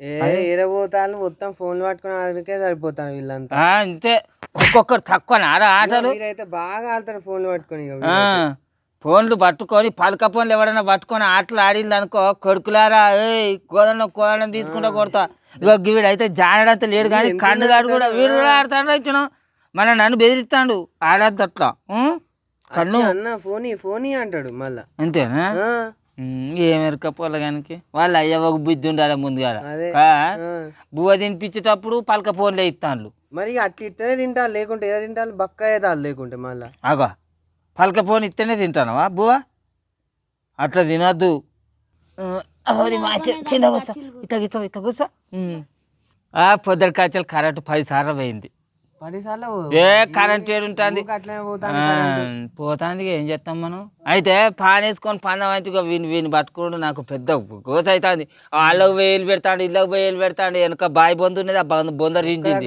ఏ ఏడబోతాను మొత్తం ఫోన్లు పట్టుకుని ఆడకే సరిపోతాను వీళ్ళంతా. అంతే. ఒక్కొక్కరు తక్కువ ఆరా ఆటలు. మీరైతే బాగా ఆడతారు ఫోన్లు పట్టుకొని ఫోన్లు పట్టుకొని పలక ఫోన్లు ఎవరైనా పట్టుకొని ఆటలు ఆడింది అనుకో కొడుకులారా ఏయ్ కోదన్న కోదన్న తీసుకుంటా కొడతా. ఇగో వీడు అయితే జానడంత లేడు కానీ కన్నుగాడు కూడా వీడు కూడా ఆడతాడు ఇచ్చిన మన నన్ను బెదిరిస్తాడు. ఆడద్దు అట్లా? కన్ను. అన్న ఫోన్ ఫోన్ అంటాడు మళ్ళా. అంతేనా? ఏం ఎరక పొలగానికి? వాళ్ళు అయ్య ఒక బుద్ధి ఉండాలి ముందుగా. బువ్వ తినిపించేటప్పుడు పలక ఫోన్లే ఇస్తాను మరి అట్లా ఇట్టనే తింటారు లేకుంటే ఏదో తింటారు? బక్క అవుతారు లేకుంటే మళ్ళా. అగో పలక ఫోన్ ఇస్తేనే తింటానవా బువ్వ? అట్లా తినద్దు. కింద ఇట్లా కూర్చో ఇట్లా కూర్చో. ఉమ్. ఆ పొద్దున కాచలు కరెంట్ పది సార్లు పోయింది. ఏ కరెంట్ ఏడు ఉంటుంది. అట్లనే పోతాను పోతాంది ఏం చేస్తాం మనం? అయితే పాన్ వేసుకొని పందం వీని వీని పట్టుకోడు నాకు పెద్ద గోస అవుతుంది వాళ్ళకి వేలు పెడతాడు ఇళ్ళకి వేలు పెడతాడు వెనక బాయి బొందు ఉన్నది ఆ బొంద బొంద రిండింది.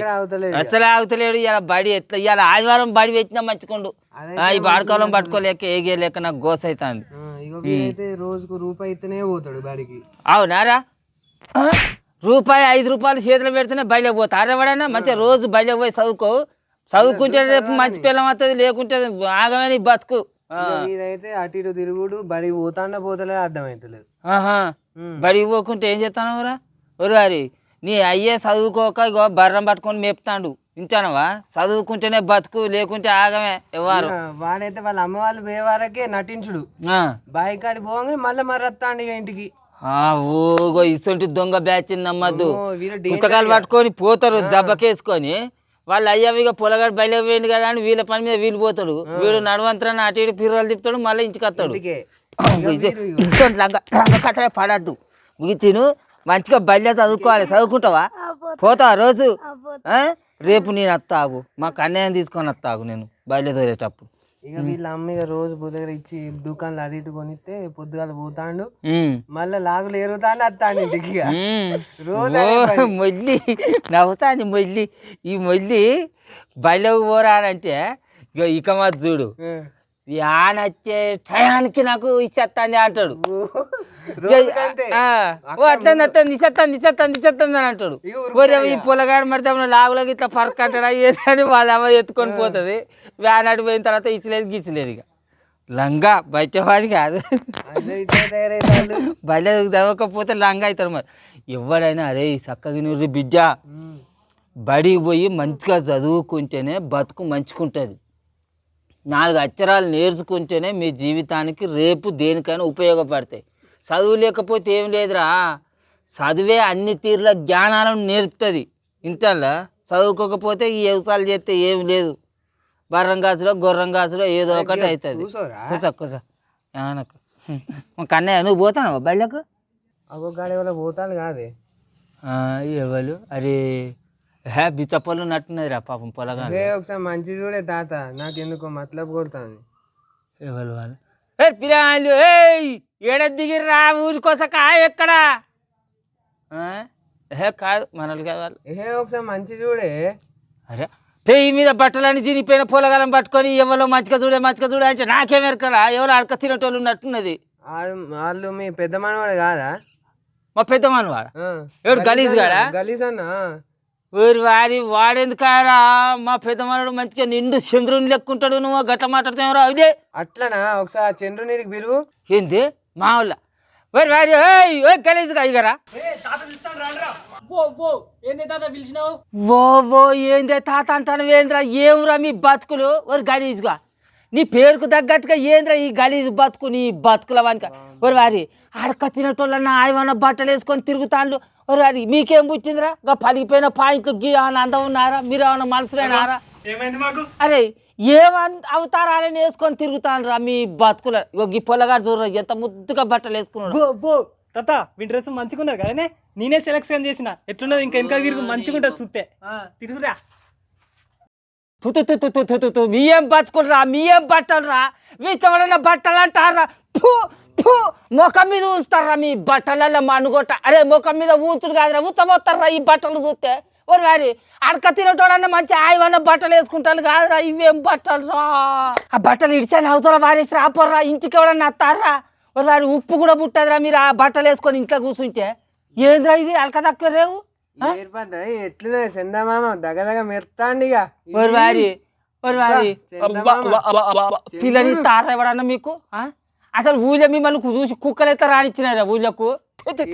అసలు ఆగుతలేడు ఇలా బడి ఎట్లా ఇవాళ ఆదివారం బడి పెట్టినా మంచుకోండు ఈ బాడకాలం పట్టుకోలేక ఏగేలేక నాకు గోస అవుతుంది రోజుకు రూపాయి ఇస్తేనే పోతాడు బాడికి. అవునారా? రూపాయి ఐదు రూపాయలు చేతిలో పెడితేనే బయలుకి పోతా. అరెవడైనా మంచిగా రోజు బయలుకి పోయి చదువుకో. చదువుకుంటే రేపు మంచి పిల్లం వస్తుంది లేకుంటే ఆగమే నీ బతుకు. వీడైతే అటు ఇటు తిరుగుడు బడి పోతాండా పోతలేదు అర్థమైతలేదు. ఆహా. బడికి పోకుంటే ఏం చేస్తానవురా ఒరు గారి నీ అయ్యే చదువుకోక ఇగో బర్రం పట్టుకొని మేపుతాడు. ఇంటానవా చదువుకుంటేనే బతుకు లేకుంటే ఆగమే ఎవరు? వాడైతే వాళ్ళ అమ్మ వాళ్ళు పోయే వరకే నటించుడు. ఆ. బాయి కాడి పోగానే మళ్ళీ మర్రత్తాండు ఇంటికి. ఓగో ఇసొంటి దొంగ బ్యాచ్ నమ్మద్దు. పుస్తకాలు పట్టుకొని పోతారు జబ్బకేసుకొని. వాళ్ళు అయ్యవి ఇక పొలగాడు బయటకు పోయింది కదా అని వీళ్ళ పని మీద వీళ్ళు పోతాడు. వీడు నడవంతరాన్ని అటు ఇటు పిర్రలు తిప్పుతాడు మళ్ళీ ఇంటికి వస్తాడు. లంగ లంగ పడద్దు. తిను మంచిగా బయట చదువుకోవాలి. చదువుకుంటావా? పోతావా రోజు? రేపు నేను వస్తాగు మాకు అన్యాయం తీసుకొని వస్తాగు నేను బయట తోలేటప్పుడు. ఇక వీళ్ళ అమ్మ ఇక రోజు దగ్గర ఇచ్చి దుకాణాలు అటు ఇటు కొనిస్తే పొద్దుగాల పోతాండు. మళ్ళీ లాగులు ఎరుగుతాండు వస్తాండు ఇంటికి ఇక. రోజు మొల్లి నవ్వుతాను మొల్లి ఈ మొల్లి బయలుకి పోరానంటే ఇక ఇక మా చూడు. ఆ. యానొచ్చే టయానికి నాకు ఇచ్చేస్తాంది అంటాడు. అత్తంది అత్తంది ఇచ్చేస్తాంది ఇచ్చేస్తాంది ఇచ్చేస్తాంది అని అంటాడు. ఈ పొలగాడు మరి తమ లాగులోకి ఇట్లా పరక్ అంటాడా ఏదని వాళ్ళ అమ్మ ఎత్తుకొని పోతుంది. వ్యాన్ అటు పోయిన తర్వాత ఇచ్చలేదు గిచ్చలేదు ఇక. లంగా బయట వాది కాదు. బయట చదవకపోతే లంగా అవుతాడు మరి. ఎవడైనా అరే చక్కగా నువ్వు బిడ్డ. బడికి పోయి మంచిగా చదువుకుంటేనే బతుకు మంచుకుంటుంది నాలుగు అక్షరాలు నేర్చుకుంటేనే మీ జీవితానికి రేపు దేనికైనా ఉపయోగపడతాయి. చదువు లేకపోతే ఏం లేదురా. చదువే అన్ని తీరుల జ్ఞానాలను నేర్పుతుంది. ఇంతల్లా చదువుకోకపోతే ఈ వ్యవసాయాలు చేస్తే ఏం లేదు. బర్రం కాసులో గుర్రం కాసులో ఏదో ఒకటి అవుతుంది కూసా కూసా. ఏమనకు మా కన్నయ్య నువ్వు పోతాను బయలకు? అగో గాడి వల్ల పోతాను కాదే. ఎవరు అరే హే బిచ్చపళ్ళు నట్టున్నదిరా పాపం పొలగా ఒకసారి మంచి చూడే తాత. నాకు ఎందుకో మతలబ్ కొడుతుంది. ఎవరు వాళ్ళు? ఏ పిల్లలు ఏయ్! ఏడ దిగిర్రా ఊరికోసక ఎక్కడా? ఏ కాదు మనలు కావాలి ఏ ఒకసారి మంచి చూడే. అరే పెయ్యి మీద బట్టలని చినిపోయిన పొలగాలం పట్టుకొని ఎవరో మంచిగా చూడే మంచిగా చూడే అంటే నాకేం ఎరకరా? ఎవరు అడక తినేటోళ్ళు ఉన్నట్టున్నది. వాళ్ళు మీ పెద్ద మనవాడు కాదా? మా పెద్ద మనవాడు. ఎవడు గలీజ్ గాడా? గలీజ్ అన్న ఊరి వారి వాడెందుకారా మా పెద్ద మనడు మంచిగా నిండు చంద్రుని లెక్కుంటాడు నువ్వు గట్ల మాట్లాడతావు అదే అట్లనా? ఒకసారి చంద్రు నీరికి బిరువు ఏంది? మా వాళ్ళ ఓరి వారి ఓయ్ ఓయ్ గలీజ్గా అయ్యగారా? ఓ ఓ ఏందే తాత అంటాను ఏంద్రా? ఏమురా మీ బతుకులు? ఓరి గలీజ్గా. నీ పేరుకు తగ్గట్టుగా ఏంద్రా ఈ గలీజ్ బతుకు నీ బతుకుల వానిక? ఓరి వారి అడక తినటోళ్ళన్న ఆయమన్న బట్టలు వేసుకొని తిరుగుతాండ్లు. అది మీకేం పుచ్చిందిరా ఇంకా పలిగిపోయిన పాయింట్లు గీ అని అందం ఉన్నారా మీరు ఏమైనా మనసులేనారా అరే ఏం అవతారాలని వేసుకొని తిరుగుతాను రా మీ బతుకుల ఈ పొలగాడు చూడరా ఎంత ముద్దుగా బట్టలు వేసుకున్నాడు తాత మీ డ్రెస్ మంచిగున్నది కదనే నేనే సెలెక్షన్ చేసిన ఎట్లున్నది ఇంకా ఇంకా తిరుగు మంచిగుంటది చూస్తే తిరుగురా తుతు తుతు తుతు తుతు ఏం బతుకులరా మీయేం బట్టలు రా మీతో బట్టలు అంటారా ముఖం మీద ఊస్తారా మీ బట్టలలో మనుగొట్ట అరే ముఖం మీద ఊతుడు కాదురా ఊతపోతారా ఈ బట్టలు చూస్తే? ఒరి వారి అడక తినటోడన్నా మంచి ఆయవన్న బట్టలు వేసుకుంటాను కాదురా ఇవేం బట్టలు రా? ఆ బట్టలు ఇడిచాను అవతల వారేసి రాపోర్రా ఇంటికి ఎవడన్నా అత్తారా ఒరి వారి ఉప్పు కూడా పుట్టదురా మీరు ఆ బట్టలు వేసుకొని ఇంట్లో కూర్చుంటే. ఏంద్రా ఇది అలక తక్కువ రేవు ఎట్లున్నది చందమామ? మెరుతాండి ఇక. ఒరి వారి వారి. పిల్లని తార ఎవడన్నా మీకు? ఆ? అసలు ఊళ్ళో మిమ్మల్ని చూసి కుక్కలు అయితే రానిచ్చినారా ఊళ్ళకు? కట్టే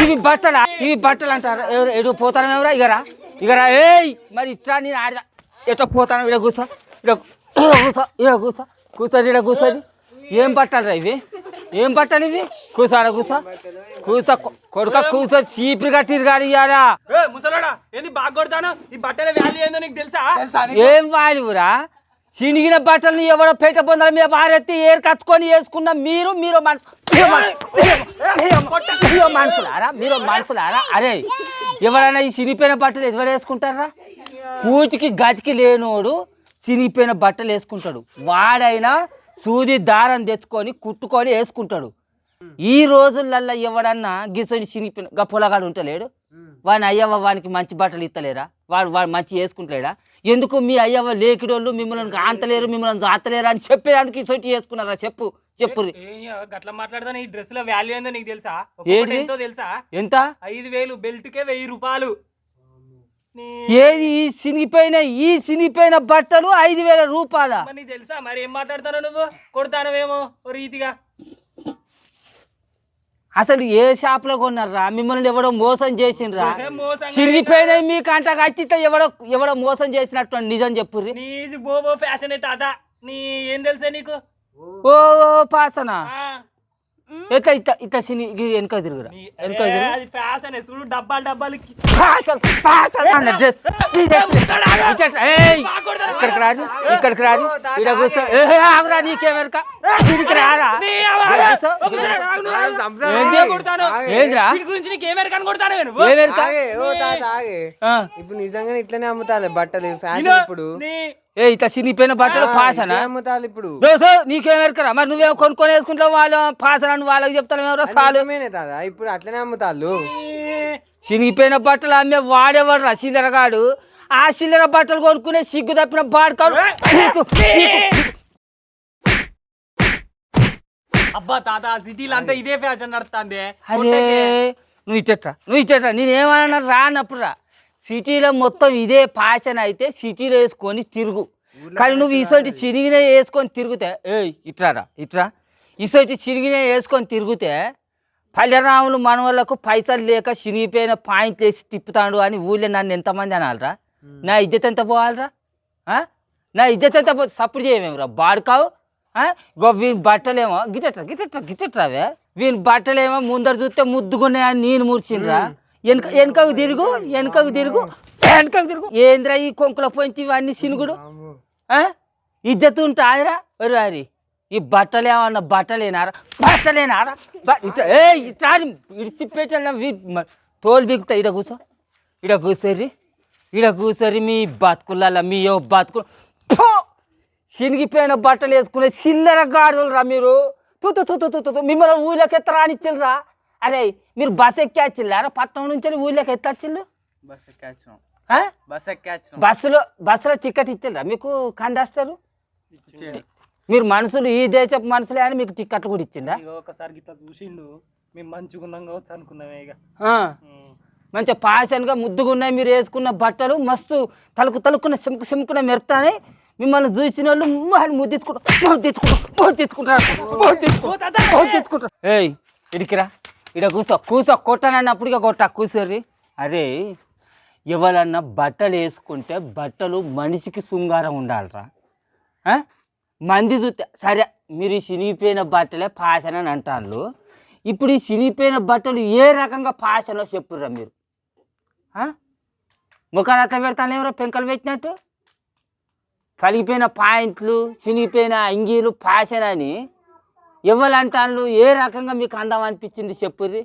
ఇవి బట్టలా? ఇవి బట్టలు అంటారా? ఎటు పోతాను ఎవరా? ఇగరా? ఇగరా? ఏయ్! మరి ఇట్లా నేను ఆడదా? ఎటో పోతాను? ఇక్కడ కూర్చో ఇక్కడ కూర్చో ఇక్కడ కూర్చో కూర్చోని ఇక్కడ కూర్చోని ఏం బట్టలు ఇవి? ఏం బట్టలు ఇవి? కూర్చో ఆడ కూర్చో కూర్చో కొడుక కూర్చో చీపురు కట్టిరు కాదు ముసలోడా ఏంది బాగా కొడతాను? ఈ బట్టల వాల్యూ ఏందో నీకు తెలుసా? ఏం వాలివురా చినిగిన బట్టలు ఎవడో పెట్ట పొందల మీద భారెత్తి ఏరు కచ్చుకొని వేసుకున్న మీరు మీరు మనసు మీరు మనుషులారా? మీరు మనుషులారా? అరే ఎవరైనా ఈ చినిపోయిన బట్టలు ఎవరు వేసుకుంటారా? కూటికి గతికి లేనోడు చినిపోయిన బట్టలు వేసుకుంటాడు. వాడైనా సూది దారం తెచ్చుకొని కుట్టుకొని వేసుకుంటాడు. ఈ రోజులల్లో ఎవడన్నా గిసొని చినిపోయిన గా పొలగాడు ఉంటలేడు? వాని అయ్యవ్వ వానికి మంచి బట్టలు ఇస్తలేరా? వాడు వాడు మంచి వేసుకుంటలేడా? ఎందుకు మీ అయ్యవ్వ లేకిడోళ్ళు మిమ్మల్ని ఆంతలేరు మిమ్మల్ని జాతలేరు అని చెప్పేదానికి ఇసొంటి వేసుకున్నారా చెప్పు చెప్పు గట్ల మాట్లాడతాను ఈ డ్రెస్లో వాల్యూ ఏందో నీకు తెలుసా? ఏంటి? తెలుసా? ఎంత? ఐదు వేలు బెల్ట్ కే వెయ్యి రూపాయలు. ఏది ఈ చినిగిపోయిన ఈ చినిగిపోయిన బట్టలు ఐదు వేల రూపాయల? నీకు తెలుసా? మరి ఏం మాట్లాడతావు నువ్వు? కొడతానవేమో ఓ రీతిగా. అసలు ఏ షాప్లో కొన్నారా మిమ్మల్ని ఎవడో మోసం చేసిండ్రా? మోసం చిరిగిపోయినాయి మీకు అంట కచ్చితే ఎవడో ఎవడో మోసం చేసినట్టు నిజం చెప్పుర్రి. నీది బోబో ఫ్యాషన్ తాత. నీ ఏం తెలుసా నీకు? ఓ ఓ పాసనా? ఆ, ఎట్లా ఇట్లా ఇట్లా సిని వెనక తిరుగురా? వెనక ఇక్కడికి రాదు ఇక్కడికి రాదు. ఇక్కడ నీకే వెనక రారా ఇప్పుడు నిజంగానే ఇట్లనే అమ్ముతాను బట్టలు ఫ్యాషన్ ఇప్పుడు. ఏ ఇట్లా చినిగిపోయిన బట్టలు పాసనా? అమ్ముతాలి ఇప్పుడు? దోసో నీకేమెరకరా? మరి నువ్వేం కొనుక్కొని వేసుకుంటావు వాళ్ళు? పాసనా వాళ్ళకి చెప్తాను ఎవరో తాత. ఇప్పుడు అట్లనే అమ్ముతాళ్ళు. చినిగిపోయిన బట్టలు అమ్మే వాడేవాడు రా చిల్లరగాడు ఆ చిల్లర బట్టలు కొనుక్కునే సిగ్గు తప్పిన బాడుకాడు. నీకు- నీకు- అబ్బా తాత సిటీలో అంతా ఇదే ఫ్యాషన్ నడుస్తుంది. అరే నువ్వు ఇచ్చట్రా నువ్వు ఇచ్చట్రా. నేను ఏమన్నా రానప్పుడు రా సిటీలో మొత్తం ఇదే ఫ్యాషన్ అయితే సిటీలో వేసుకొని తిరుగు. కానీ నువ్వు ఇసోటి చిరిగిన వేసుకొని తిరిగితే ఏయ్ ఇట్రారా ఇట్రా. ఇసోటి చిరిగిన వేసుకొని తిరిగితే పల్లెరాములు మనవాళ్ళకు పైసలు లేక చిరిగిపోయిన పాయింట్లు వేసి తిప్పుతాడు అని ఊళ్ళో నన్ను ఎంతమంది అనాలరా? నా ఇజ్జత్ ఎంత పోవాలరా? నా ఇజ్జత్ ఎంత పో సప్పుడు చేయమేమరా? బాడుకావు? ఇగో వీని బట్టలేమో గిట్టట్రా గిట్టట్రా గిట్టట్రావే? వీని బట్టలేమో ముందర చూస్తే ముద్దుగున్నాయని నేను మూర్చిండ్రా వెనక వెనకకు తిరుగు వెనకకు తిరుగు. వెనకకు తిరుగు. ఏంద్రా ఈ కొంకుల పొంచి ఇవన్నీ సినుగుడు? ఆ? ఇజ్జత్ ఉంటాదిరా ఒరు వారి ఈ బట్టలేమన్నా బట్టలేనారా? బట్టలేనారా? బ- ఇట్లా ఏ ఇట్లా ఇడిచిపెట్టాను తోలు బిగుతా ఇడ కూర్చో ఇడ కూర్చోర్రి ఇడ కూర్చోరి మీ బతుకులలో మీ యో బతుకు! చినిగిపోయిన బట్టలు వేసుకునే చిల్లర గాడులు రా మీరు. తు తు తు తు. మిమ్మల్ని ఊళ్ళోకి ఎత్త రానిచ్చిల్రా అరే మీరు బస్ ఎక్కిచ్చిల్లారా పట్నం నుంచి ఊళ్ళోకి ఎత్తచ్చిల్లు? బస్ ఎక్కాచ్చాం. ఆ? బస్ ఎక్కాచ్చాం. బస్సులో బస్సులో టికెట్ ఇచ్చిల్రా మీకు కండక్టరు మీరు మనుషులు ఈ దేశపు మనుషులే అని మీకు టికెట్లు కూడా ఇచ్చిందా ఒకసారి చూసిండు. మేము మంచిగున్నాం కావచ్చు అనుకున్నామే ఇక. మంచిగా పాషన్గా ముద్దుగా ఉన్నాయి మీరు వేసుకున్న బట్టలు మస్తు తలుకు తలుక్కున్న సిమ్కు సిమ్కున మెరుతానే మిమ్మల్ని చూసిన వాళ్ళు అని ముద్దించుకుంటారు ముద్దించుకుంటారు ముద్దించుకుంటారు ముద్దించుకుంటారు ముద్దించుకుంటారు ఏయ్ ఇడికిరా. ఇక్కడ కూర్చో కూర్చో కొట్టనన్నప్పుడు ఇక కొట్ట కూర్చోర్రి అరే ఎవరన్నా బట్టలు వేసుకుంటే బట్టలు మనిషికి శృంగారం ఉండాలిరా. మంది చూస్తే సరే మీరు చినిగిపోయిన బట్టలే పాషన్ అని అంటారు ఇప్పుడు ఈ చినిగిపోయిన బట్టలు ఏ రకంగా పాషనో చెప్పుర్రా మీరు? ముఖాలు అట్లా పెడతాను ఎవరో పెంకలు పెట్టినట్టు? కలిగిపోయిన పాయింట్లు చినిగిపోయిన అంగీలు ఫ్యాషన్ అని ఇవ్వాలంటాను ఏ రకంగా మీకు అందం అనిపించింది చెప్పుర్రి?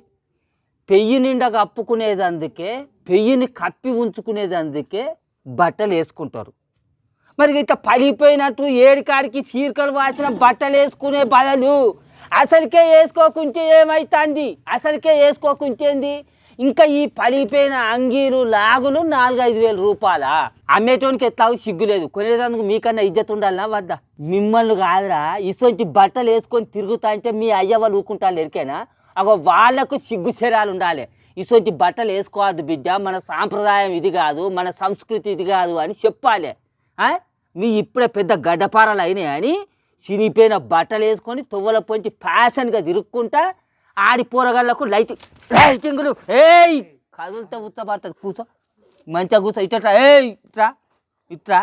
పెయ్యి నిండా కప్పుకునేది అందుకే పెయ్యిని కప్పి ఉంచుకునేది అందుకే బట్టలు వేసుకుంటారు. మరి ఇట్లా పలిగిపోయినట్టు ఏడికాడికి చీరకలు వాసిన బట్టలు వేసుకునే బదులు అసలుకే వేసుకోకుంటే ఏమవుతుంది అసలుకే వేసుకోకుంటేంది ఇంకా ఈ పడిపోయిన అంగీలు లాగులు నాలుగైదు వేల రూపాయల. అమ్మేటోనికి ఎట్లాగో సిగ్గులేదు కొనేదందుకు మీకన్నా ఇజ్జత్ ఉండాలనా వద్దా? మిమ్మల్ని కాదురా ఇటువంటి బట్టలు వేసుకొని తిరుగుతా అంటే మీ అయ్య వాళ్ళు ఊకుంటారు ఎరికేనా? అగో వాళ్ళకు సిగ్గు శరాలు ఉండాలి. ఇటువంటి బట్టలు వేసుకోవద్దు బిడ్డ మన సాంప్రదాయం ఇది కాదు మన సంస్కృతి ఇది కాదు అని చెప్పాలి. మీ ఇప్పుడే పెద్ద గడ్డపారలు అయినాయి అని చినిపోయిన బట్టలు వేసుకొని తువ్వల పొంచి ఫ్యాషన్గా తిరుక్కుంటా ఆడి పోరగాళ్ళకు లైటింగ్ లైటింగ్లు ఏయ్! కదులుతా ఉత్తపడుతుంది కూర్చో. మంచిగా కూర్చో. ఇట్లా ఏయ్! ఇట్రా ఇట్రా